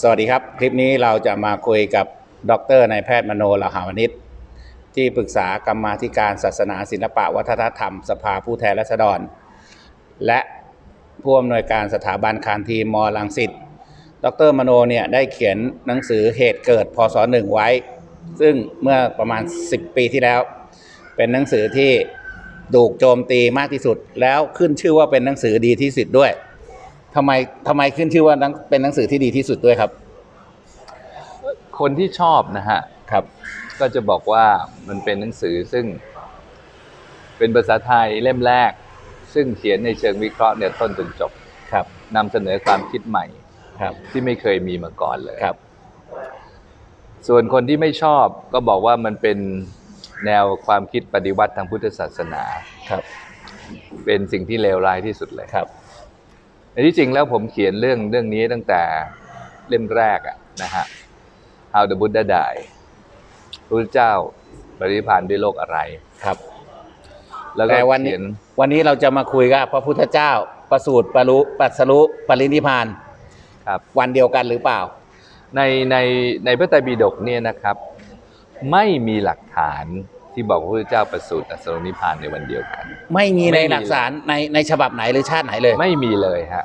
สวัสดีครับ คลิปนี้เราจะมาคุยกับดรนายแพทย์มโนลหาวนิชที่ปรึกษากรรมาธิการศาสนาศิลปะวัฒนธรรม สภาผู้แทนราษฎร และผู้อำนวยการสถาบันคานทีมมลังสิตดรมโนเนี่ยได้เขียนหนังสือเหตุเกิดพศหนึ่งไว้ ซึ่งเมื่อประมาณ 10 ปีที่แล้ว เป็นหนังสือที่ถูกโจมตีมากที่สุด แล้วขึ้นชื่อว่าเป็นหนังสือดีที่สุดด้วย ทำไมทำไมขึ้นชื่อว่าหนังเป็นหนังสือที่ดีที่สุดด้วยครับ คนที่ชอบนะฮะครับ ก็จะบอกว่ามันเป็นหนังสือซึ่ง เป็นภาษาไทยเล่มแรก ซึ่งเขียนในเชิงวิเคราะห์เนี่ยต้นจนจบครับนำเสนอความคิดใหม่ครับที่ไม่เคยมีมาก่อนเลยครับ ส่วนคนที่ไม่ชอบก็บอกว่ามันเป็นแนวความคิดปฏิวัติทางพุทธศาสนาครับ เป็นสิ่งที่เลวร้ายที่สุดเลยครับ ในที่จริงแล้วผมเขียนเรื่องเรื่องนี้ตั้งแต่เล่มแรกอะนะฮะ How the Buddha Died พระพุทธเจ้าปรินิพพานด้วยโลกอะไรครับ แล้วก็แต่วันนี้เขียนวันนี้เราจะมาคุยกับพระพุทธเจ้าประสูติปรุปัสสรุปรินิพพานครับ วันเดียวกันหรือเปล่า ในในในพระไตรปิฎกเนี่ยนะครับ ไม่มีหลักฐาน ที่บอกว่าพระพุทธเจ้าประสูติตรัสรู้นิพพานในวันเดียวกัน ไม่มีไม่ในมีหลักฐานในในฉบับไหนหรือชาติไหนเลย ไม่มีเลยฮะ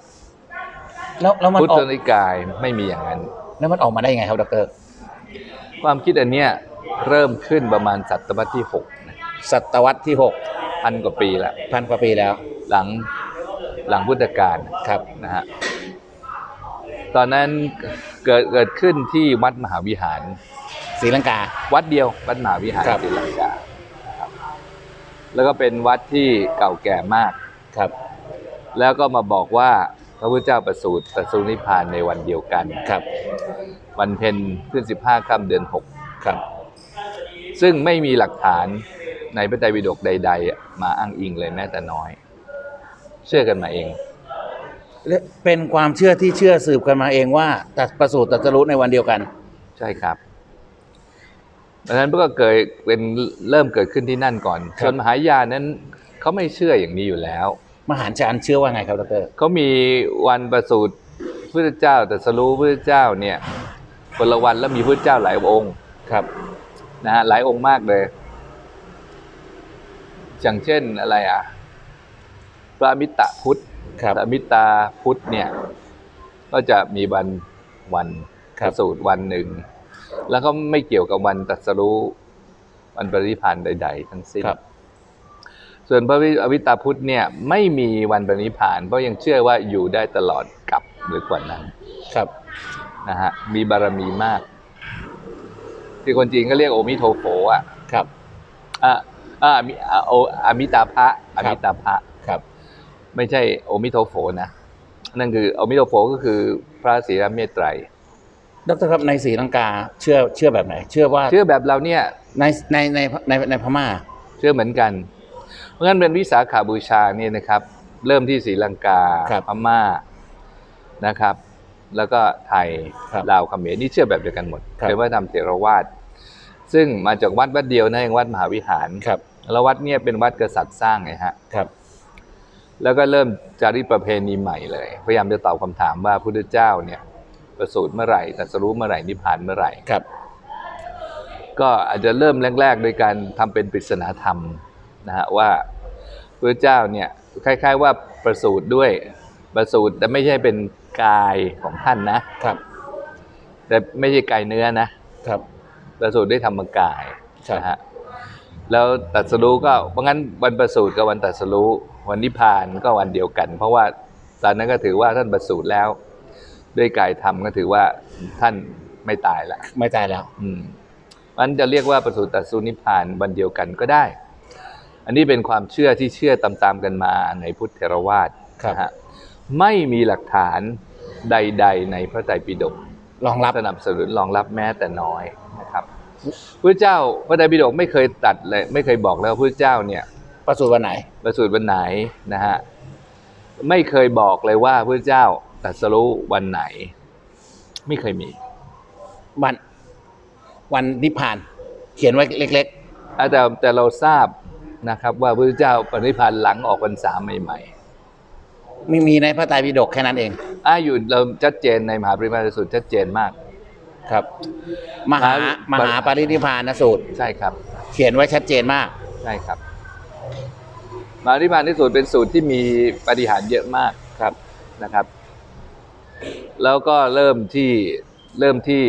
แล้วแล้วมันพุทออธกนิกายไม่มีอย่างนั้น แล้วมันออกมาได้ยังไงครับดร ความคิดอันเนี้ยเริ่มขึ้นประมาณศตวรรษที่หกนะศตวรรษที่หกพันกว่าปีละพันกว่าปีแล้ว หลังหลังพุทธกาลครับนะฮะตอนนั้นเกิดเกิดขึ้นที่วัดมหาวิหาร ศรีลังกา วัดเดียววัดมหาวิหารครับ ศรีลังกาครับแล้วก็เป็นวัดที่เก่าแก่มาก ครับแล้วก็มาบอกว่าพระพุทธเจ้าประสูติตรัสรู้นิพพานในวันเดียวกัน ครับวันเพ็ญขึ้นสิบห้าค่ำเดือนหกครับซึ่งไม่มีหลักฐานในพระไตรปิฎกใด ๆ มาอ้างอิงเลยแม้แต่น้อย เชื่อกันมาเอง และเป็นความเชื่อที่เชื่อสืบกันมาเองว่าตัดประสูติตรัสรุในวันเดียวกัน ใช่ครับ ดังนั้นก็เกิดเป็นเริ่มเกิดขึ้นที่นั่นก่อนครับส่วนมหายานนั้นเขาไม่เชื่ออย่างนี้อยู่แล้ว มหาจารย์เชื่อว่าไงครับดรเขามีวันประสูติพระเจ้าแต่สรู้พระเจ้าเนี่ยคนละวันแล้วมีพระเจ้าหลายองค์ครับนะฮะหลายองค์มากเลย อย่างเช่นอะไรอะพระอมิตรพุทธครับพระอมิตาพุทธเนี่ย ก็จะมีวันวันครัปบระสูติวันหนึ่ง แล้วก็ไม่เกี่ยวกับวันตรัสรู้วันปรินิพพานใด ๆ ทั้งสิ้นครับส่วนพระอวิตาพุทธเนี่ยไม่มีวันปรินิพพาน เพราะยังเชื่อว่าอยู่ได้ตลอดกับหรือกว่านั้น ครับนะฮะมีบารมีมาก ที่คนจีนก็เรียกโอมิโทโฟอะครับอะอะอามิอะโออามิตาภะครัอาบมิตาภะครับ ไม่ใช่โอมิโทโฟนะ นั่นคือโอมิโทโฟก็คือพระศรีรัตนเมตไตร ดรครับในศรีลังกาเชื่อเชื่อแบบไหน เชื่อว่าเชื่อแบบเราเนี่ยในในในในในพม่า เชื่อเหมือนกัน เพราะงั้นเป็นวิสาขาบูชาเนี่ยนะครับ เริ่มที่ศรีลังกาครับพม่านะครับ แล้วก็ไทยครับลาวเขมรนี่เชื่อแบบเดียวกันหมดครับเป็นวัฒนธรรมเถรวาทซึ่งมาจากวัดวัดเดียวนะเองวัดมหาวิหารครับแล้ววัดเนี่ยเป็นวัดกษัตริย์สร้างไงฮะครับ แล้วก็เริ่มจารีตประเพณีใหม่เลย พยายามจะตอบคำถามว่าพระพุทธเจ้าเนี่ย ประสูติเมื่อไหร่ตรัสรู้เมื่อไหร่นิพพานเมื่อไหร่ครับ ก็อาจจะเริ่มแรกๆโดยการทำเป็นปริศนาธรรมนะฮะว่าพระเจ้าเนี่ยคล้าย ๆ ว่าประสูติด้วยประสูติแต่ไม่ใช่เป็นกายของท่านนะครับ แต่ไม่ใช่กายเนื้อนะครับประสูติด้วยธรรมกายครับนะฮะแล้วตรัสรู้ก็เพราะงั้นวันประสูติกับวันตรัสรู้วันนิพพานก็วันเดียวกัน เพราะว่าตอนนั้นก็ถือว่าท่านประสูติแล้ว ด้วยกายธรรมก็ถือว่าท่านไม่ตายละไม่ตายแล้ว อืมมันจะเรียกว่าประสูติตรัสรู้นิพพานวันเดียวกันก็ได้ อันนี้เป็นความเชื่อที่เชื่อตามๆกันมาในพุทธเทรวาสครับนะฮะไม่มีหลักฐานใด ๆ ในพระไตรปิฎกรองรับสนับสนุนรองรับแม้แต่น้อยนะครับพระเจ้าพระไตรปิฎกไม่เคยตัดเลยไม่เคยบอกแล้วว่าพระเจ้าเนี่ย ประสูติวันไหน ประสูติวันไหนนะฮะไม่เคยบอกเลยว่าพระเจ้า ตรัสรู้วันไหน ไม่เคยมี วัน วันนิพพาน เขียนไว้เล็กอะแต่แต่เราทราบนะครับ ว่าพระเจ้าปรินิพพานหลังออกพรรษาใหม่มีมีในพระไตรปิฎกแค่นั้นเองอ่าอยู่เราชัดเจนในมหาปริมาณสูตรชัดเจนมากครับมหามหามหาปรินิพพานสูตร ใช่ครับ เขียนไว้ชัดเจนมาก ใช่ครับมหาปริมาณสูตรเป็นสูตรที่มีปฏิหารย์เยอะมากครับนะครับ แล้วก็เริ่มที่เริ่มที่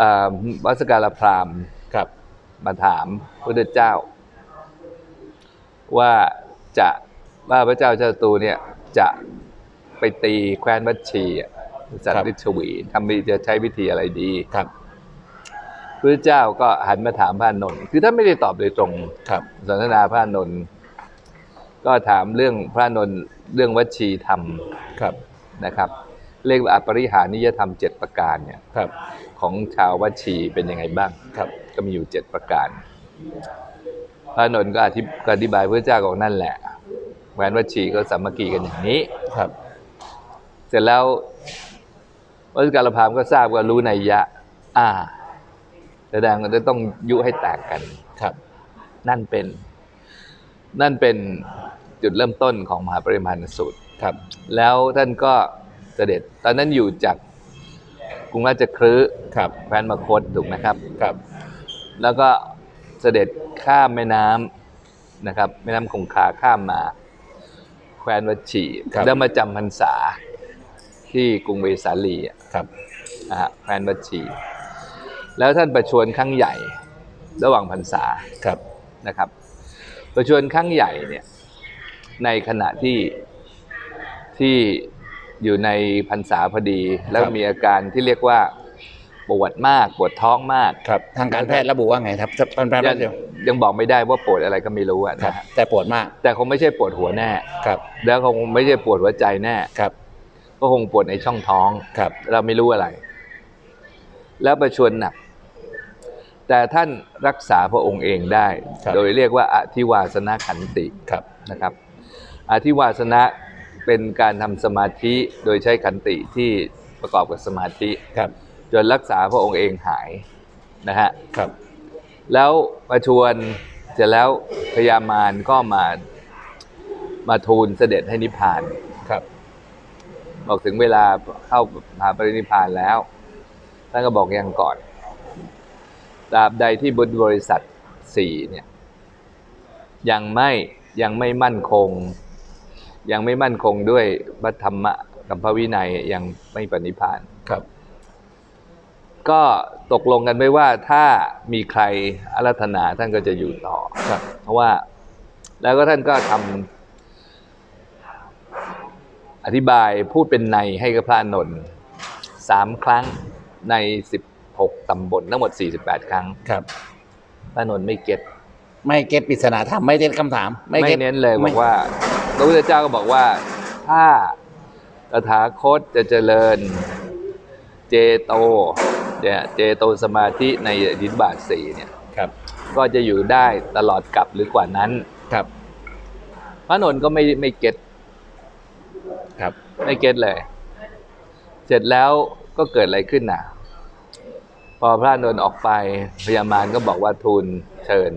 อ่าวัสการพราหมณ์ครับ มาถามพระพุทธเจ้า ว่าจะว่าพระเจ้าชาตูเนี่ยจะไปตีแคว้นวัชชีอะสัตครับว์ฤชวีทำวิจะใช้วิธีอะไรดีครับพระเจ้าก็หันมาถามพระอานนท์คือท่านไม่ได้ตอบโดยตรงครับสนทนาพระอานนท์ก็ถามเรื่องพระอานนท์เรื่องวัชชีธรรมครับ นะครับ เรียกว่าอปริหานิยธรรมเจ็ดประการเนี่ยครับของชาววัชชีเป็นยังไงบ้างครับ ก็มีอยู่เจ็ดประการ พระอานนท์ก็อธิก็อธิบายพระเจ้าของนั่นแหละแหวนวัชชีก็สามัคคีกันอย่างนี้ครับ เสร็จแล้ววัสการพราหมณ์ก็ทราบว่ารู้ในยยะ อ่าแสดงว่าจะต้องยุให้แตกกันครับ นั่นเป็น นั่นเป็นจุดเริ่มต้นของมหาปริมาณสูตร ครับ แล้วท่านก็เสด็จ ตอนนั้นอยู่จากกรุงราชคฤห์ครับแคว้นมคธถูกไหมครับครับ แล้วก็เสด็จข้ามแม่น้ำนะครับ แม่น้ำคงคาข้ามมา แคว้นวัชชีครับแล้วมาจำพรรษาที่กรุงเวสาลีอะครับนะฮะแคว้นวัชชี แล้วท่านประชวรครั้งใหญ่ระหว่างพรรษาครับนะครับ ประชวรครั้งใหญ่เนี่ยในขณะที่ ที่อยู่ในพรรษาพอดี แล้วมีอาการที่เรียกว่าปวดมากปวดท้องมากครับ ทางการแพทย์ระบุว่าไงครับจะเป็นแพทย์ยังเดียวยังบอกไม่ได้ว่าปวดอะไรก็ไม่รู้อะครับนะฮะแต่ปวดมาก แต่คงไม่ใช่ปวดหัวแน่ครับ แล้วคงไม่ใช่ปวดหัวใจแน่ครับ ก็คงปวดในช่องท้องครับ เราไม่รู้อะไร แล้วประชวรหนัก แต่ท่านรักษาพระองค์เองได้ครับโดยเรียกว่าอธิวาสนขันติครับนะครับอธิวาสนะ เป็นการทำสมาธิโดยใช้ขันติที่ประกอบกับสมาธิครับ จนรักษาพระองค์เองหายนะฮะครับ แล้วประชวรเสร็จแล้วพญามารก็มามาทูลเสด็จให้นิพพานครับ บอกถึงเวลาเข้าหาปรินิพพานแล้วท่านก็บอกยังก่อนตราบใดที่บุญบริษัทสี่เนี่ย ยังไม่ยังไม่มั่นคง ยังไม่มั่นคงด้วยพระธรรมะกับพระวินัยยังไม่ปณิพพานครับ ก็ตกลงกันไว้ว่าถ้ามีใครอารัธนาท่านก็จะอยู่ต่อครับ เพราะว่า แล้วก็ท่านก็ทำอธิบายพูดเป็นในให้กับพระอานนท์สามครั้งในสิบหกตำบลทั้งหมดสี่สิบแปดครั้งครับพระอานนท์ไม่เก็ตไม่เก็ตปริศนาธรรมไม่เก็ตคำถาม ไม่เก็ตเน้นเลยบไม่อกว่า พระพุทธเจ้าก็บอกว่าถ้าตถาคตจะเจริญเจโตเนี่ยเจโตสมาธิในอธิบาทสี่เนี่ยครับ ก็จะอยู่ได้ตลอดกับหรือกว่านั้นครับ พระนนท์ก็ไม่ไม่เก็ตครับ ไม่เก็ตเลย เสร็จแล้วก็เกิดอะไรขึ้นน่ะ พอพระนนท์ออกไปพญามารก็บอกว่าทูลเชิญ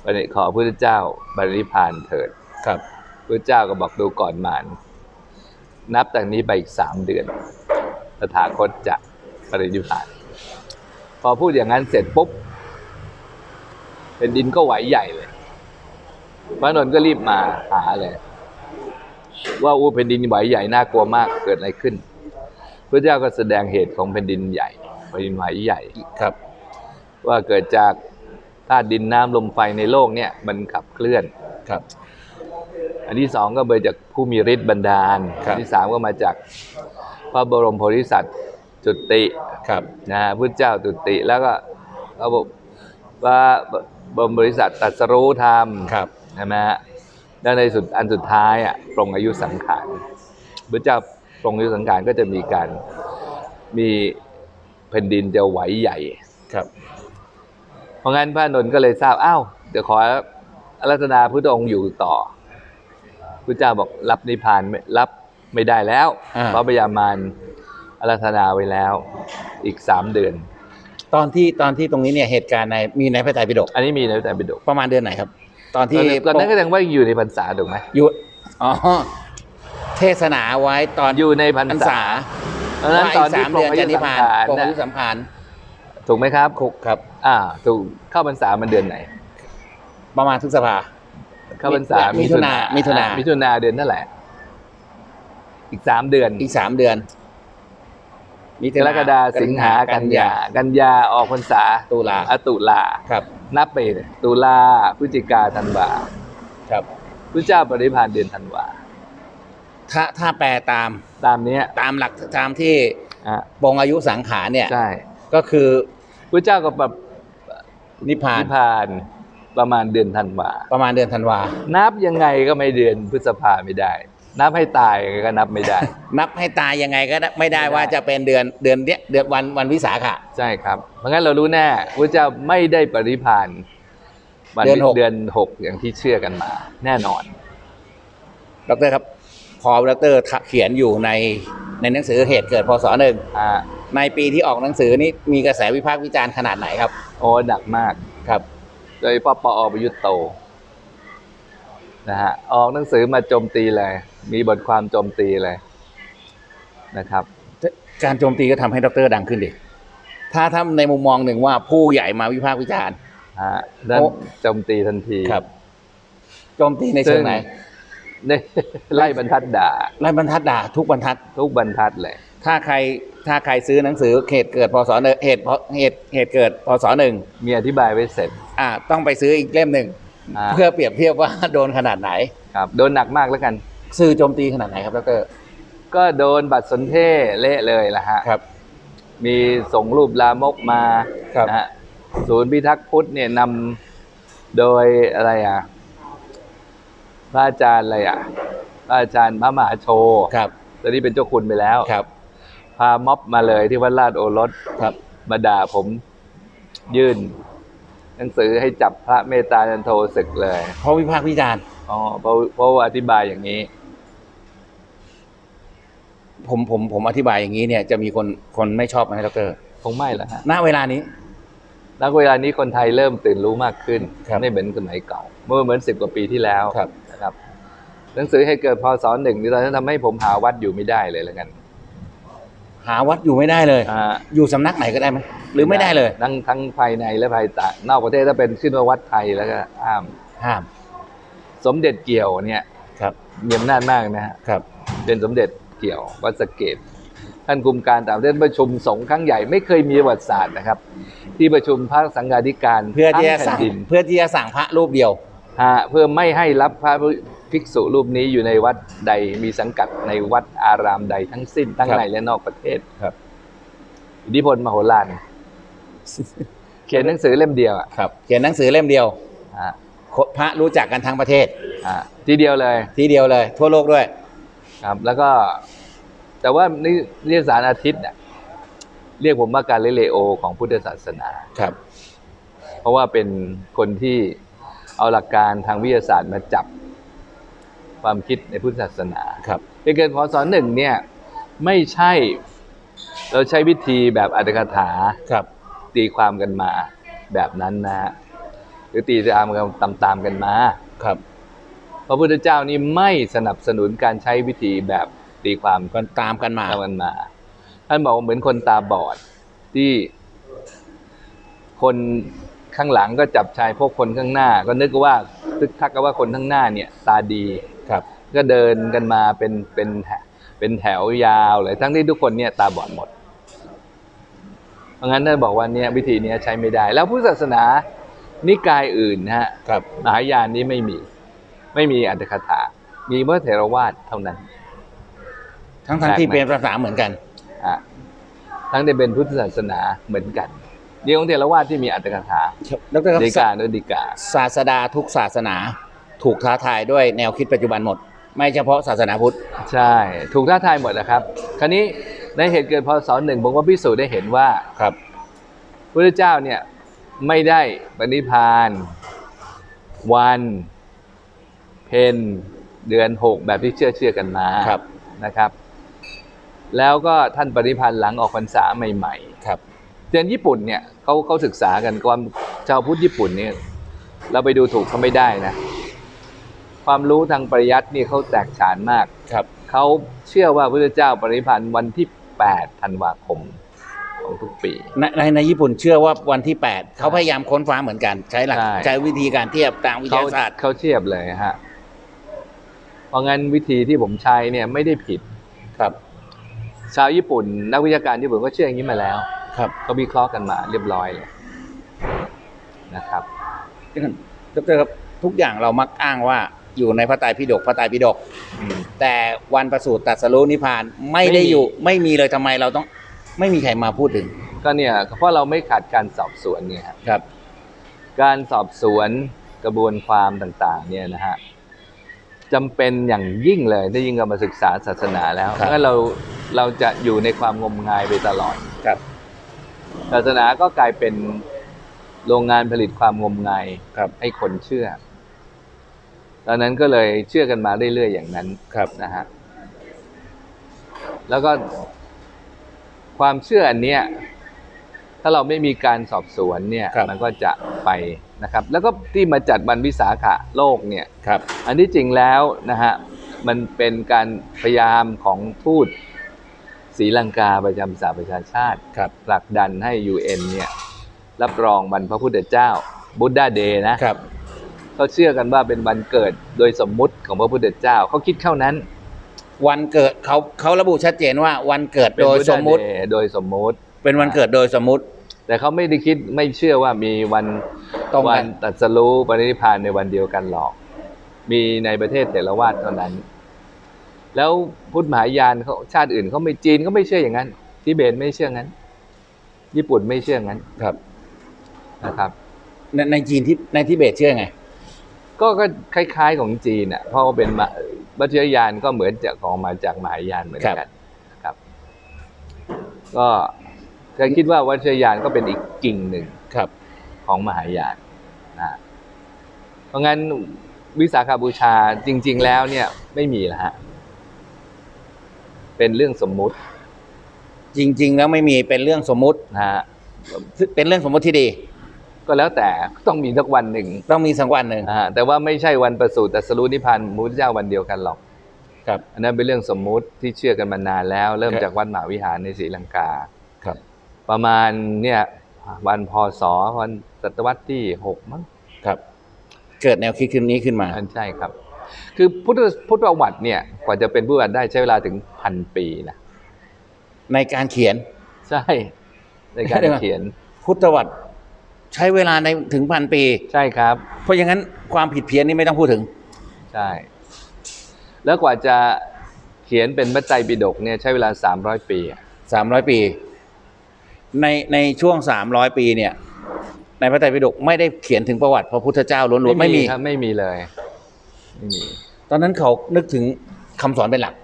ไปขอพระพุทธเจ้าบรินิพพานเถิด ครับพระเจ้าก็บอกดูก่อนมารนับจากนี้ไปอีกสามเดือนตถาคตจะปรินิพพาน พอพูดอย่างนั้นเสร็จปุ๊บเป็นดินก็ไหวใหญ่เลยพระนนท์ก็รีบมาหาเลย ว่าอู้แผ่นดินไหวใหญ่น่ากลัวมากเกิดอะไรขึ้น พระเจ้าก็แสดงเหตุของแผ่นดินใหญ่แผ่นดินไหวใหญ่ครับ ว่าเกิดจากธาตุดินน้ำลมไฟในโลกเนี่ย มันขับเคลื่อนครับ อันที่สองก็มาจากผู้มีฤทธิ์บันดาลครับอันที่สามก็มาจากพระบรมโพธิสัตว์จุติครับนะฮะพุทธเจ้าจุติแล้วก็พระบพระบรมโพธิสัตว์ตรัสรู้ธรรมครับใช่ไหมฮะแล้วในสุดอันสุดท้ายอะปรงอายุสังขารพระเจ้าปรงอายุสังขารก็จะมีการมีแผ่นดินจะไหวใหญ่ครับ เพราะงั้นพระนนท์ก็เลยทราบอ้าวเดี๋ยวขออารัตนาพุทธองค์อยู่ต่อ พระเจ้าบอกรับนิพพานไม่รับไม่ได้แล้วอ่าเพราะพยามารอารัตนาไว้แล้วอีกสามเดือน ตอนที่ตอนที่ตรงนี้เนี่ยเหตุการณ์ในมีในพระไตรปิฎกอันนี้มีในแต่บิดกประมาณเดือนไหนครับ ตอนที่ตอนนั้นก็ยังว่าอยู่ในพรรษาถูกไหมอยู่อ๋อเทศนาไว้ตอนอยู่ในพรรพรรษาษาเพราะฉะนั้นตอนที่ว่าพระกองสามค์เดือนอาจะยุนิพสัพางนขารพระองค์นะอายุสัมพันธ์ถูกไหมครับคุกครับ อ่า ถูกเข้าพรรษามันเดือนไหน ประมาณพฤษภา เข้าพรรษามิมิถุนามิถุนาอ่มิถุนาเดือนเท่าไหร่อีกสามเดือน อีกสามเดือนมิกรกฎาสิงหากันยา กันยาออกพรรษาตุลาอตุลาครับ นับไปเนี่ยตุลาพฤศจิกาธันวาครับพระเจ้าปริพานเดือนธันวาถ้าถ้าแปลตามตามเนี้ย ตามหลักตามที่อะปรงอายุสังขารเนี่ย ใช่ ก็คือพระเจ้าก็แบบนิพพานนิพพาน ประมาณเดือนธันวาประมาณเดือนธันวา นับยังไงก็ไม่เดือนพฤษภาไม่ได้ นับให้ตายก็นับไม่ได้ นับให้ตายยังไงก็ไม่ได้ไม่ได้ว่าจะเป็นเดือนเดือนเนี้ยเดือนวันวันวิสาขะใช่ครับ เพราะงั้นเรารู้แน่พระเจ้าไม่ได้ปริพานวันเดือนหกเดือนหกอย่างที่เชื่อกันมา แน่นอนดรครับ พอดรเขียนอยู่ในในหนังสือเหตุเกิดพศหนึ่งอ่าในปีที่ออกหนังสือนี้มีกระแสวิพากษ์วิจารณ์ขนาดไหนครับ โอ้หนักมากครับ โดยเฉพาะปอประยุทธ์โตนะฮะออกหนังสือมาโจมตีเลย มีบทความโจมตีเลยนะครับ การโจมตีก็ทำให้ดรดังขึ้นดิถ้าถ้าในมุมมองหนึ่งว่าผู้ใหญ่มาวิพากษ์วิจารณ์ฮะนั่นโอ้โจมตีทันทีครับโจมตีในเชิงไหนได้ไล่บรรทัดด่าไล่บรรทัดด่าทุกบรรทัดทุกบรรทัดเลย ถ้าใครถ้าใครซื้อหนังสือเหตุเกิดพศหนึ่งเหตุเหตุเหตุเกิดพศหนึ่งมีอธิบายไว้เสร็จอ่าต้องไปซื้ออีกเล่มหนึ่งอ่าเพื่อเปรียบเทียบว่าโดนขนาดไหนครับโดนหนักมากแล้วกันสื่อโจมตีขนาดไหนครับดรก็โดนบัตรสนเทศเละเลยละฮะครับ มีส่งรูปลามกมาครับนะฮะศูนย์พิทักษ์พุทธเนี่ยนำโดยอะไรอะพระอาจารย์อะไรอะพระอาจารย์พระมหาโชครับตอนนี้เป็นเจ้าคุณไปแล้วครับพาม็อบมาเลยที่วัดลาดโอรสครับ มาด่าผมยื่น หนังสือให้จับพระเมตตาจันโทศึกเลยเพราะวิพากษ์วิจารณ์อ๋อเพราะเพราะว่าอธิบายอย่างนี้ ผมผมผมอธิบายอย่างนี้เนี่ย จะมีคนคนไม่ชอบไหมดรคงไม่ละฮะณเวลานี้นักเวลานี้คนไทยเริ่มตื่นรู้มากขึ้นครับไม่เหมือนสมัยเก่า เมื่อเหมือนสิบกว่าปีที่แล้วครับนะครับหนังสือให้เกิดพศหนึ่งนี่ตอนนั้นทำให้ผมหาวัดอยู่ไม่ได้เลยแล้วกัน หาวัดอยู่ไม่ได้เลย อ่าอยู่สำนักไหนก็ได้ไหมหรือไม่ได้เลยทั้งทั้งภายในและภายต่างนอกประเทศถ้าเป็นขึ้นว่าวัดไทยแล้วก็ห้าม ห้าม สมเด็จเกี่ยวเนี่ยครับ มีอำนาจมากนะฮะครับ เป็นสมเด็จเกี่ยววัดสะเกตท่านคุมการต่างประเทศประชุมสงฆ์ครั้งใหญ่ไม่เคยมีประวัติศาสตร์นะครับ ที่ประชุมพระสังฆาธิการเพื่อที่จะทั้งสั่แผ่งนดิน เพื่อที่จะสั่งพระรูปเดียว ฮะเพื่อไม่ให้รับพระ ภิกษุรูปนี้อยู่ในวัดใดมีสังกัดในวัดอารามใดทั้งสิ้นทั้งครับในและนอกประเทศครับอิทธิพลมโหฬารเขียนหนังสือเล่มเดียวอะครับ เขียนหนังสือเล่มเดียวฮะพระรู้จักกันทั้งประเทศฮะทีเดียวเลย ทีเดียวเลย ทั่วโลกด้วย ครับ แล้วก็ แต่ว่านินิตยสารอาทิตย์เนี่ยเรียกผมว่าการเลเลโอของพุทธศาสนาครับ เพราะว่าเป็นคนที่เอาหลักการทางวิทยาศาสตร์มาจับ ความคิดในพุทธศาสนาครับในเกิดพศหนึ่งเนี่ยไม่ใช่ เราใช้วิธีแบบอัตถกถาครับตีความกันมาแบบนั้นนะฮะหรือตีตามกันตามตามๆกันมาครับพระพุทธเจ้านี่ไม่สนับสนุนการใช้วิธีแบบตีความก็ตามกันมาตามกันมา ท่านบอกว่าเหมือนคนตาบอดที่คนข้างหลังก็จับชายพวกคนข้างหน้า ก็นึกว่าทึกทักกันว่าคนข้างหน้าเนี่ย ตาดี ครับ ก็เดินกันมาเป็นเป็นแถเป็นแถวยาวเลย ทั้งที่ทุกคนเนี่ยตาบอดหมด เพราะงั้นท่านบอกว่าเนี่ยวิธีเนี้ยใช้ไม่ได้ แล้วพุทธศาสนานิกายอื่นนะฮะครับมหายานนี้ไม่มี ไม่มีอัตถคถา มีพระเถรวาทเท่านั้น ทั้งทั้งแปลกที่ไหมเป็นภาษาเหมือนกันอะทั้งที่เป็นพุทธศาสนาเหมือนกันเดียวของเถรวาทที่มีอัตถกถาดรครับดีกาด้วยดีกาศาสดาทุกศาสนา ถูกท้าทายด้วยแนวคิดปัจจุบันหมด ไม่เฉพาะศาสนาพุทธ ใช่ ถูกท้าทายหมดนะครับ คราวนี้ในเหตุเกิดพศหนึ่งผมก็พิสูจน์ได้เห็นว่าครับพระเจ้าเนี่ยไม่ได้ปณิพาน วันเพนเดือนหกแบบที่เชื่อเชื่อกันมาครับนะครับ แล้วก็ท่านปณิพันธ์หลังออกพรรษาใหม่ครับๆเรียนญี่ปุ่นเนี่ยเขาเขาศึกษากันความชาวพุทธญี่ปุ่นเนี่ยเราไปดูถูกเขาไม่ได้นะ ความรู้ทางปริยัตินี่เขาแตกฉานมากครับเขาเชื่อว่าพระพุทธเจ้าปรินิพพานวันที่8ธันวาคมของทุกปีในในในญี่ปุ่นเชื่อว่าวันที่ 8 เขาพยายามค้นฟ้าเหมือนกัน ใช้หลักใช่ใช้วิธีการเทียบทางวิทเขายาศาสตร์เขาเทียบเลยฮะเพราะงั้นวิธีที่ผมใช้เนี่ยไม่ได้ผิดครับ ชาวญี่ปุ่น นักวิชาการญี่ปุ่นก็เชื่ออย่างนี้มาแล้ว ครับก็วิเคราะห์กันมาเรียบร้อยเลยนะครับดรครับทุกอย่างเรามักอ้างว่า อยู่ในพระไตรปิฎกพระไตรปิฎกแต่วันประสูติตรัสรู้นิพพานไม่ได้ไม่มีอยู่ไม่มีเลยทำไมเราต้องไม่มีใครมาพูดถึง ก็เนี่ยเพราะเราไม่ขาดการสอบสวนเนี่ยครับครับการสอบสวนกระบวนความต่าง ๆ เนี่ยนะฮะจำเป็นอย่างยิ่งเลยถ้ายิ่งเรามาศึกษาศาสนาแล้วครับเพราะเราเราจะอยู่ในความงมงายไปตลอดครับ ศาสนาก็กลายเป็นโรงงานผลิตความงมงายครับให้คนเชื่อ ตอนนั้นก็เลยเชื่อกันมาเรื่อยๆอย่างนั้นครับนะฮะแล้วก็ความเชื่ออันเนี้ยถ้าเราไม่มีการสอบสวนเนี่ยครับมันก็จะไปนะครับ แล้วก็ที่มาจัดวันวิสาขะโลกเนี่ยครับ อันที่จริงแล้วนะฮะมันเป็นการพยายามของทูตศรีลังกาประจำสหประชาชาติครับผลักดันให้ UN เนี่ยรับรองวันพระพุทธเจ้าบุตดาเดย์นะครับ เขาเชื่อกันว่าเป็นวันเกิดโดยสมมุติของพระพุทธเจ้าเขาคิดเท่านั้น วันเกิดเขาเขาระบุชัดเจนว่า วันเกิดเป็นโดย Buddha สมมุติ Day โดยสมมุติ เป็นวันเกิดโดยสมมุติ แต่เขาไม่ได้คิดไม่เชื่อว่ามีวันตรงกัน วันตรัสรู้ปรินิพพานในวันเดียวกันหรอก มีในประเทศเถรวาทเท่านั้น แล้วพุทธมหายานเขาชาติอื่นเขาไม่จีนเขาไม่เชื่ออย่างนั้นทิเบตไม่เชื่องั้น ญี่ปุ่นไม่เชื่องั้นครับนะครับ ในในจีนที่ในทิเบตเชื่อไง ก็ก็คล้าย ๆของจีนอะเพราะว่าเป็นมาวัชรยานก็เหมือนจากของมาจากมหายานเหมือนกันนะครับ ก็เคยคิดว่าวัชรยานก็เป็นอีกกิ่งหนึ่งครับ ของมหายานนะเพราะงั้นวิสาขาบูชาจริง ๆ แล้วเนี่ยไม่มีแล้วฮะเป็นเรื่องสมมุติ จริง ๆ แล้วไม่มีเป็นเรื่องสมมุตินะฮะเป็นเรื่องสมมุติที่ดี ก็แล้วแต่ต้องมีสักวันหนึ่งต้องมีสักวันหนึ่งนะฮะแต่ว่าไม่ใช่วันประสูติตรัสรู้นิพพานพระพุทธเจ้าวันเดียวกันหรอกครับอันนั้นเป็นเรื่องสมมุติที่เชื่อกันมานานแล้ว เริ่มครับจากวัดมหาวิหารในศรีลังกาครับ ประมาณเนี่ยวันพศวันศตวรรษที่หกมั้งครับ เกิดแนวคิดขึ้นนี้ขึ้นมาอันใช่ครับ คือพุทธพุทธประวัติเนี่ยกว่าจะเป็นพุทธประวัติได้ใช้เวลาถึงพันปีนะในการเขียนใช่ ในการเดี๋ยวก่อนเขียนพุทธวัตร ใช้เวลาในถึงพันปี ใช่ครับ เพราะอย่างนั้นความผิดเพี้ยนนี่ไม่ต้องพูดถึง ใช่ แล้วกว่าจะเขียนเป็นพระไตรปิฎกเนี่ยใช้เวลา 300 ปีอะ300 ปี ในในช่วง 300 ปีเนี่ย ในพระไตรปิฎกไม่ได้เขียนถึงประวัติพระพุทธเจ้าล้วนๆไม่มีครับไม่มีเลยไม่มีตอนนั้นเขานึกถึงคำสอนเป็นหลัก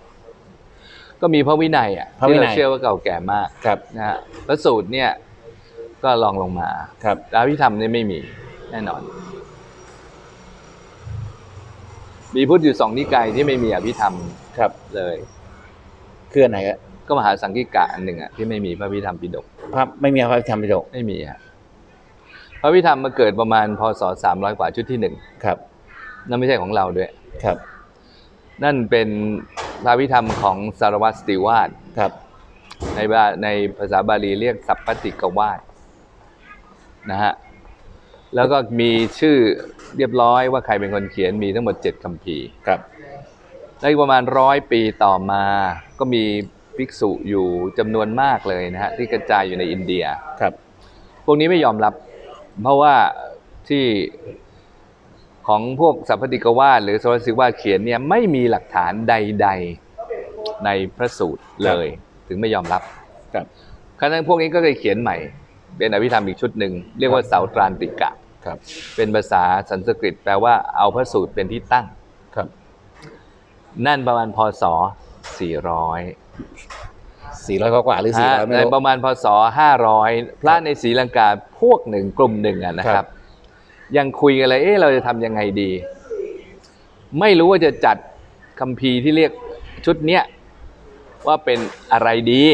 ก็มีพระวินัยอะพระวิที่นัยเราเชื่อว่าเก่าแก่มากครับนะฮะพระสูตรเนี่ย ก็ลองลงมาครับแต่อภิธรรมเนี่ยไม่มีแน่นอน มีพุทธอยู่สองนิกายที่ไม่มีอภิธรรมครับเลยคืออนไหนครับก็มหาสังกิกะอันหนึ่งอะที่ไม่มีพระพิธรรมปิฎกพระไม่มีพระธรรมปิฎกไม่มีฮะพระพิธรรมมาเกิดประมาณพศสามร้อยกว่าชุดที่หนึ่งครับ นั่นไม่ใช่ของเราด้วยครับ นั่นเป็นพระพิธรรมของสารวัตรสติวาสครับ ในบาในภาษาบาลีเรียกสัพพติกวาส นะฮะแล้วก็มีชื่อเรียบร้อยว่าใครเป็นคนเขียนมีทั้งหมดเจ็ดคัมภีร์ครับในประมาณร้อยปีต่อมาก็มีภิกษุอยู่จำนวนมากเลยนะฮะที่กระจายอยู่ในอินเดียครับ พวกนี้ไม่ยอมรับ เพราะว่าที่ของพวกสัพพติกวาสหรือสวัสดิวาสเขียนเนี่ยไม่มีหลักฐานใด ๆในพระสูตรเลย ถึงไม่ยอมรับครับคณะพวกนี้ก็เลยเขียนใหม่ เป็นอภิธรรมอีกชุดหนึ่งเรียกว่าเสาตรานติกะครับเป็นภาษาสันสกฤตแปลว่าเอาพระสูตรเป็นที่ตั้งครับ นั่นประมาณพศ400สี่ร้อยกว่าๆหรือสี่ร้อยไม่ในรู้ประมาณพศ500 พระในศรีลังกาพวกหนึ่งกลุ่มหนึ่งอะนะคครัรับบยังคุยกันเลยเอ๊ะเราจะทำยังไงดี ไม่รู้ว่าจะจัดคัมภีร์ที่เรียกชุดเนี้ยว่าเป็นอะไรดี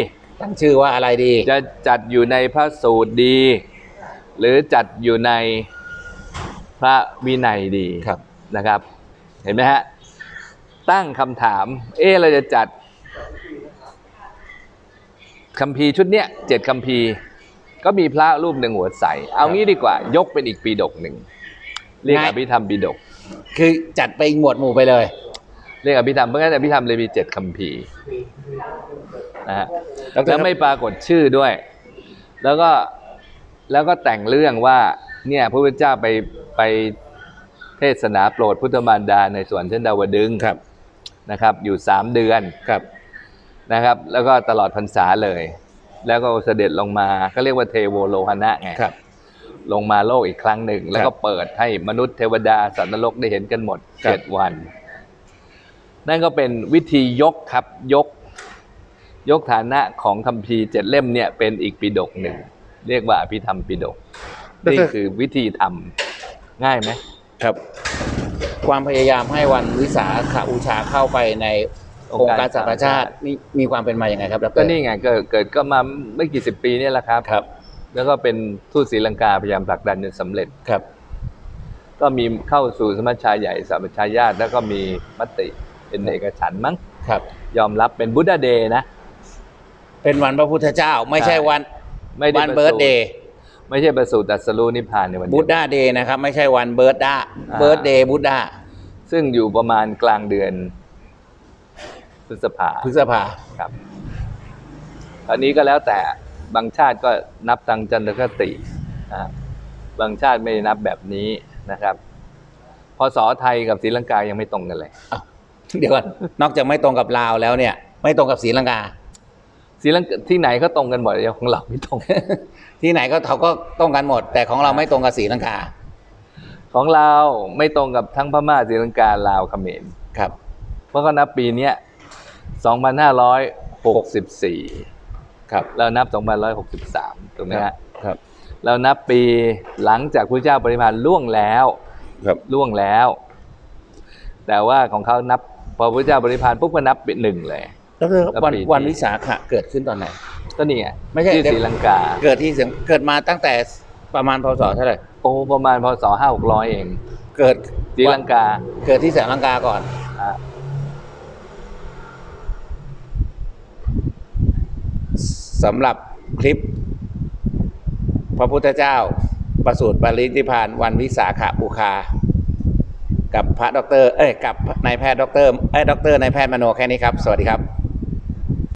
ตั้งชื่อว่าอะไรดี จะจัดอยู่ในพระสูตรดี หรือจัดอยู่ในพระวินัยดีครับนะครับ เห็นไหมฮะตั้งคำถาม เอ๊ะเราจะจัดคัมภีร์ชุดเนี้ยเจ็ดคัมภีร์ก็มีพระรูปหนึ่งหัวใส เอางี้ดีกว่า ยกเป็นอีกปีดกหนึ่งเรียกง่ายอภิธรรมปีดก คือจัดไปอีกหมวดหมู่ไปเลย เรียกอภิธรรมเพราะงั้นอภิธรรมเลยมีเจ็ดคัมภีร์ นะฮะดรแล้วไม่ปรากฏชื่อด้วย แล้วก็แล้วก็แต่งเรื่องว่าเนี่ยพระพุทธเจ้าไปไปเทศนาโปรดพุทธมารดาในสวนชั้นดาวดึงส์ครับนะครับ อยู่สามเดือนครับนะครับ แล้วก็ตลอดพรรษาเลย แล้วก็เสด็จลงมาก็เรียกว่าเทโวโลหณะไงครับ ลงมาโลกอีกครั้งหนึ่ง แล้วก็เปิดให้มนุษย์เทวดาสัตว์นรกได้เห็นกันหมดครับเจ็ดวัน นั่นก็เป็นวิธียกครับยก ยกฐานะของคัมภีร์เจ็ดเล่มเนี่ยเป็นอีกปิดกหนึ่ง เรียกว่าอภิธรรมปิดก นี่คือวิธีทำง่ายไหมครับ ความพยายามให้วันวิสาขบูชาเข้าไปในองค์การสหประชาชาติมีมีความเป็นมาอย่างไงครับดรก็นี่ไงเกิดเกิดก็มาไม่กี่สิบปีเนี่ยแหละครับครับ แล้วก็เป็นทูตศรีลังกาพยายามผลักดันจนสำเร็จครับ ก็มีเข้าสู่สมัชชาใหญ่สมัชชาญาติแล้วก็มีมติเป็นเอกฉันท์มั้งครับ ยอมรับเป็นบุต h เดย์นะ เป็นวันพระพุทธเจ้า ไม่ใช่ใช่วันไม่ได้วันประเบิร์ดสูติเดย์ไม่ใช่ประสูติตรัสรู้นิพพานในวันเดีบุยตวดาเดย์นะครับ ไม่ใช่วันเบิร์ดดาอ่าเบิร์ดเดย์บุตดาซึ่งอยู่ประมาณกลางเดือนพฤษภาพฤษภาครับอันนี้ก็แล้วแต่บางชาติก็นับทางจันทรคตินะบางชาติไม่ได้นับแบบนี้นะครับพศไทยกับศรีลังกายังไม่ตรงกันเลย เดี๋ยวก่อนนอกจากไม่ตรงกับลาวแล้วเนี่ย ไม่ตรงกับศรีลังกา ศรีลังกาที่ไหนก็ตรงกันหมดแต่ของเราไม่ตรง ที่ไหนก็เขาก็ตรงกันหมด แต่ของเราไม่ตรงกับศรีลังกา ของเราไม่ตรงกับทั้งพม่าศรีลังกาลาวเขมรครับ เพราะก็นับปีเนี้ย2564 ครับเรานับ2563 ถูกไหมฮะครับเรานับปีหลังจากพระเจ้าปริมาณล่วงแล้วครับล่วงแล้ว แต่ว่าของเขานับพอพระเจ้าปริพานปุ๊บก็นับเป็นหนึ่งเลย แล้วคือแล้ววันปีที่วันวิสาขะเกิดขึ้นตอนไหน ก็นี่ไงไม่ใช่ ที่ศรีลังกา เกิดที่เสียงเกิดมาตั้งแต่ประมาณพศเท่าไหร่โอ้ประมาณพศห้าหกร้อยเองเกิดศรีลังกาเกิดที่ศรีลังกาก่อน อะสำหรับคลิป พระพุทธเจ้า ประสูติปรินิพพานวันวิสาขบูชากับพระด็อกเตอร์เอ้ยกับนายแพทย์ด็อกเตอร์เอ้ยด็อกเตอร์นายแพทย์มโนแค่นี้ครับ สวัสดีครับ